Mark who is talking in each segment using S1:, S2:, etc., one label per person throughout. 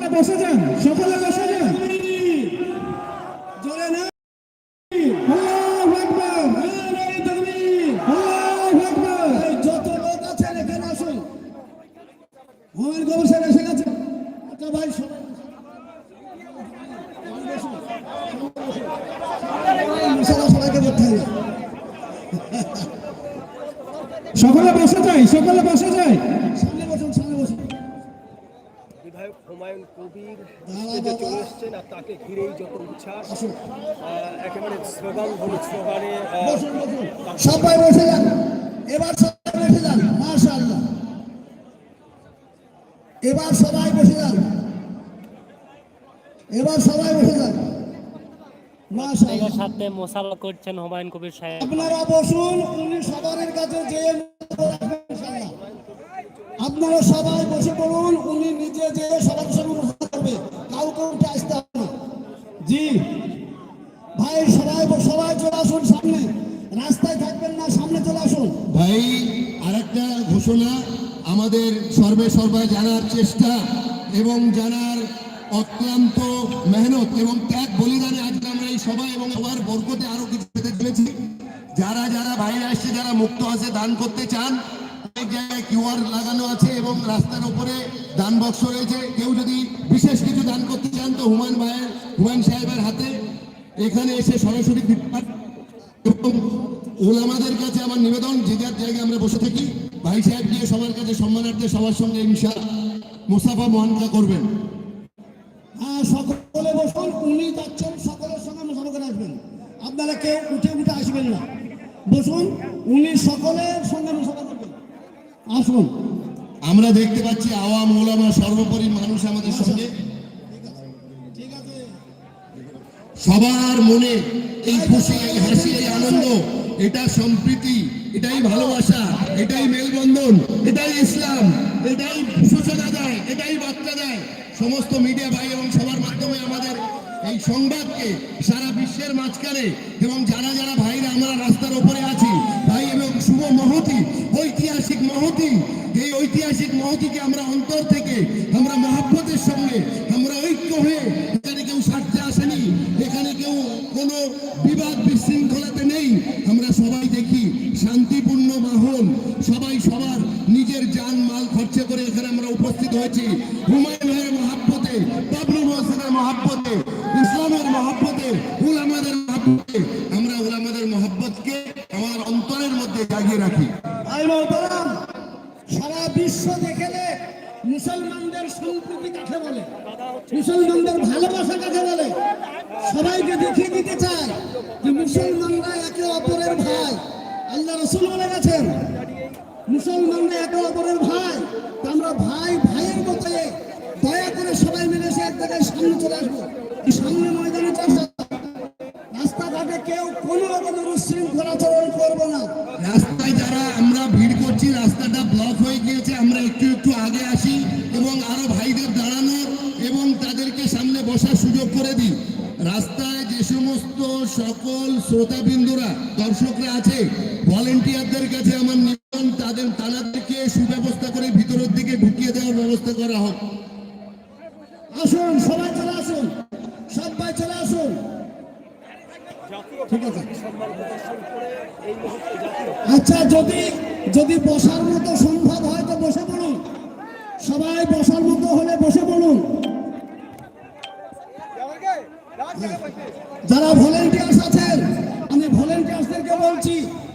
S1: বসে যান সকলে বসে যান জোরে না আল্লাহু আকবার নারায়ে তাকবীর আল্লাহু আকবার এই যত লোক আছেন এখানে আসুন আমার গবেষণা এসে গেছে আচ্ছা ভাই সবাই মশলা সবাইকে করতে হবে সকলে বসে যাই সকলে বসে যাই সামনে বসুন সামনে বসুন।
S2: বিধায়ক হুমায়ুন কবির স্টেজে চলে এসছেন আর তাকে ঘিরেই যত উচ্ছ্বাস
S1: আসুন।
S2: একেবারে স্লোগান হলুদ স্লোগানে
S1: সবাই বসে যান। এবার সবাই বসে যান মাশাআল্লাহ। এবার সবাই বসে যান। এবার সবাই বসে যান।
S3: সাথে মোসাল্লা করছেন হুমায়ুন কবির সাহেব।
S1: আপনারা বসুন উনি সবার কাছে যে আপনারা সবাই বসে পড়ুন উনি নিজে যে সবার সঙ্গে করবে। কাউকে উঠে আসতে হবে জি। ভাই সবাই সবাই চলে আসুন সামনে। রাস্তায় থাকবেন না সামনে চলে আসুন।
S4: ভাই আরেকটা ঘোষণা। আমাদের সর্বে সর্বাই জানার চেষ্টা এবং জানার অক্লান্ত মেহনত এবং ত্যাগ বলিদানে আজকে সবাই এবং সবার বরকতে আরও কিছু পেতে চলেছি যারা যারা বাইরে আসছে, যারা মুক্ত আছে, দান করতে চান, অনেক জায়গায় কিউআর লাগানো আছে এবং রাস্তার উপরে দান বক্স রয়েছে। কেউ যদি বিশেষ কিছু দান করতে চান, তো হুমায়ুন ভাইয়ের, হুমায়ুন সাহেবের হাতে এখানে এসে সরাসরি। এবং ওলামাদের কাছে আমার নিবেদন, যে যার জায়গায় আমরা বসে থাকি, ভাই সাহেব গিয়ে সবার কাছে সম্মানার্থে সবার সঙ্গে ইনশা মুসাফা মহানকা করবেন।
S1: হ্যাঁ সকলে বসুন, উনি যাচ্ছেন আসবেন আপনারা কেউ উঠে উঠে আসবেন না। বসুন উনি সকলের সঙ্গে করবেন আসুন।
S4: আমরা দেখতে পাচ্ছি আওয়াম ওলামা সর্বোপরি মানুষ আমাদের সঙ্গে। সবার মনে এই খুশি এই হাসি এই আনন্দ এটা সম্প্রীতি এটাই ভালোবাসা এটাই মেলবন্ধন এটাই ইসলাম এটাই সূচনা দেয় এটাই বার্তা দেয় সমস্ত মিডিয়া ভাই এবং সবার এই সংবাদকে সারা বিশ্বের মাঝখানে এবং যারা যারা ভাইরা আমরা রাস্তার উপরে আছি, ভাই এবং শুভ মহতি, ঐতিহাসিক মহতি, এই ঐতিহাসিক মহতিকে আমরা অন্তর থেকে, আমরা মহাব্বতের সঙ্গে, আমরা ঐক্য হয়ে এখানে কেউ স্বার্থে আসেনি, এখানে কেউ কোনো বিবাদ বিশৃঙ্খলাতে নেই। আমরা সবাই দেখি শান্তিপূর্ণ মাহল, সবাই সবার নিজের যান মাল খরচা করে এখানে আমরা উপস্থিত হয়েছি। হুমায়ুন অন্তরের জাগিয়ে রাখি।
S1: সারা বিশ্ব দেখেলে মুসলমানদের সম্প্রীতি কাকে বলে? মুসলমানদের ভালোবাসা কাকে বলে? সবাইকে দেখিয়ে দিতে চায় যে মুসলমানরা একে অপরের ভাই। আল্লাহ রসুল বলে গেছেন, মুসলমানরা একে অপরের ভাই। আমরা ভাই, ভাইয়ের মতো দয়া করে সবাই মিলে সে এক জায়গায় সামনে চলে আসব। সামনে ময়দানে চর্চা উশৃঙ্খলাচরণ করব না।
S4: রাস্তায় যারা আমরা ভিড় করছি, রাস্তাটা ব্লক হয়ে গিয়েছে, আমরা একটু একটু আগে আসি এবং আরও ভাইদের দাঁড়ানোর এবং তাদেরকে সামনে বসার সুযোগ করে দিই। রাস্তায় যে সমস্ত সকল শ্রোতাবিন্দুরা, দর্শকরা আছে ভলেন্টিয়ারদের কাছে আমার নিবেদন, তাদের তাদেরকে সুব্যবস্থা করে ভিতরের দিকে ঢুকিয়ে দেওয়ার ব্যবস্থা করা হোক।
S1: আসুন, সবাই চলে আসুন সবাই চলে আসুন
S2: জাতীয়
S1: আচ্ছা যদি যদি বসার মতো সম্ভব হয় তো বসে পড়ুন। সবাই বসার মতো হলে বসে পড়ুন। যারা ভলেন্টিয়ার্স আছেন, আমি ভলেন্টিয়ার্সদেরকে বলছি,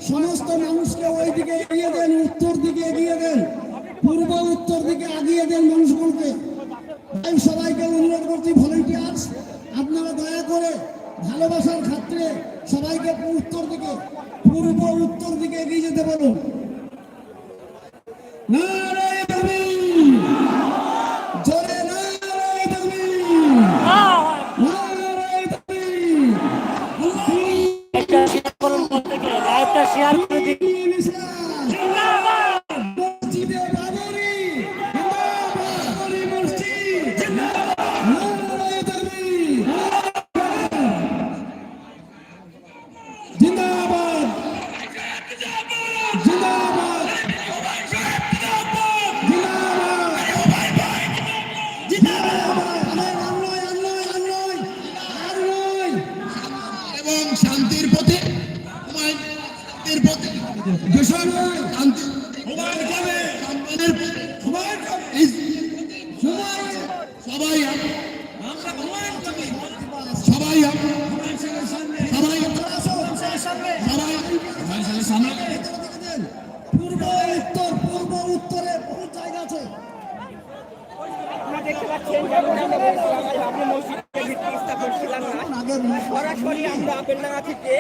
S1: সমস্ত মানুষকে ওই দিকে এগিয়ে দেন, উত্তর দিকে এগিয়ে দেন, পূর্ব উত্তর দিকে এগিয়ে দেন মানুষগুলোকে। আমি সবাইকে
S4: শান্তির পথে শান্তির পথে। শান্তি। হুমায়ুন যাবে সম্মানের হুমায়ুন ইস- সবাই সবাই সবাই সবাই
S1: পূর্ব উত্তর পূর্ব উত্তরে বহু জায়গা আছে।
S5: আপনারা দেখতে পাচ্ছেন আমরা বলছিলাম যে আপনি মসজিদে সরাসরি আমরা বেলডাঙ্গা থেকে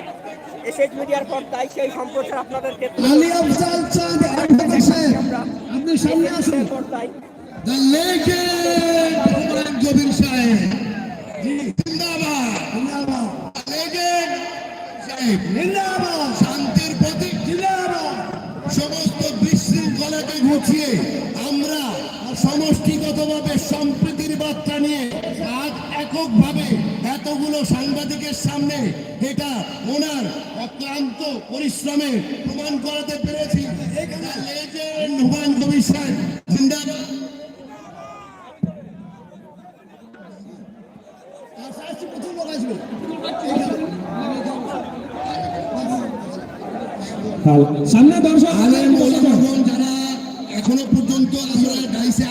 S5: এসএস মিডিয়ার পর্দায় সেই সম্প্রচার আপনাদেরকে
S1: আলী আফজাল চাঁদ অ্যাডভোকেট সাহেব, আপনি সামনে আসুন।
S5: পর্দায়
S4: The হুমায়ুন কবির সাহেব। জিন্দাবাদ।
S1: জিন্দাবাদ।
S4: Legend সাহেব।
S1: জিন্দাবাদ।
S4: শান্তির প্রতীক
S1: জিন্দাবাদ।
S4: সমস্ত বিশৃঙ্খলাকে ঘুচিয়ে আমরা সমষ্টিগতভাবে নিয়ে এককভাবে এতগুলো সাংবাদিকের সামনে এটা ওনার অক্লান্ত পরিশ্রমে প্রমাণ করাতে পেরেছি হুমায়ুন কবির সাহেব জিন্দাবাদ
S1: আসছি, প্রথম লোক আসবে। সামনে দর্শক
S4: যারা এখনও পর্যন্ত আমরা ডাইসে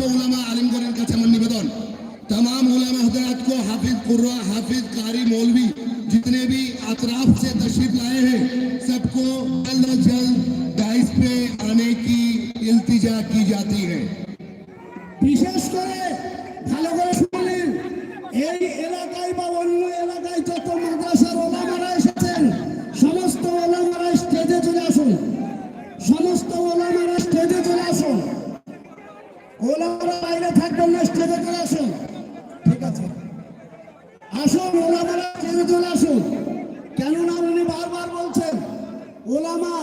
S4: সমস্ত ওলামা আলিমগণের কাছে আমার निवेदन तमाम उलमा हजरात को हाफिज कुर्रा हाफिज कारी मौलवी जितने भी अतराफ से तशरीफ लाए हैं सबको जल्द अज जल्द डाइस पे आने की इल्तिजा की जाती है
S1: বিশেষ করে ভালো করে শুনলেন এই এলাকায় বা অন্য এলাকায় যত মাদ্রাসার ওলামারা এসেছেন সমস্ত ওলামারা স্টেজে চলে আসুন সমস্ত ওলামারা স্টেজে চলে আসুন ওলামারা বাইরে থাকবেন না, স্টেজে চলে আসুন। ঠিক আছে? আসুন, ওলামারা স্টেজে চলে আসুন। কেননা উনি বারবার বলছেন, ওলামা,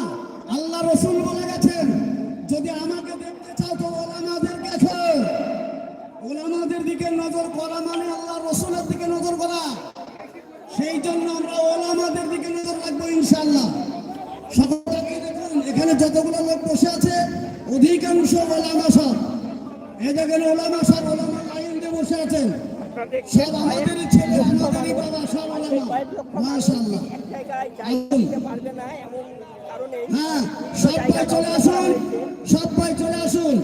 S1: আল্লাহ রসুল বলে গেছেন, যদি আমাকে দেখতে চাও তো ওলামাদের দেখো ওলামাদের দিকে নজর করা মানে আল্লাহ রসুলের দিকে নজর করা। সেই জন্য আমরা ওলামাদের দিকে নজর রাখব ইনশাল্লাহ সকলকে দেখুন, এখানে যতগুলো লোক বসে আছে, অধিকাংশ ওলামা সব। এই দেখেন ওলামা সব ওলামা লাইন দিয়ে বসে আছেন। সব আমাদেরই ছেলে আমাদেরই বাবা সব ওলামা। মাশাআল্লাহ। হ্যাঁ সবাই চলে আসুন। সবাই চলে আসুন।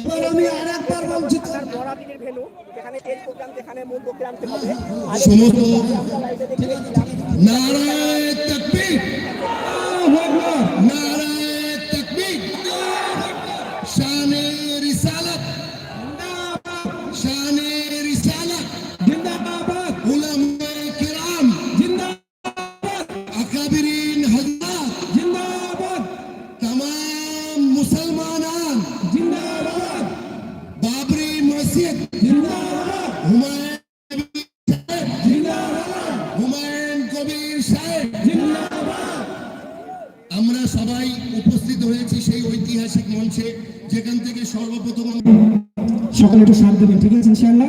S1: এবার আমি আর একবার বলছি
S5: ভেনু যেখানে
S4: আমরা সবাই উপস্থিত হয়েছি সেই ঐতিহাসিক মঞ্চে যেখান থেকে সর্বপ্রথম
S1: সকলে একটু সাথ দেবেন ঠিক আছে ইনশাআল্লাহ?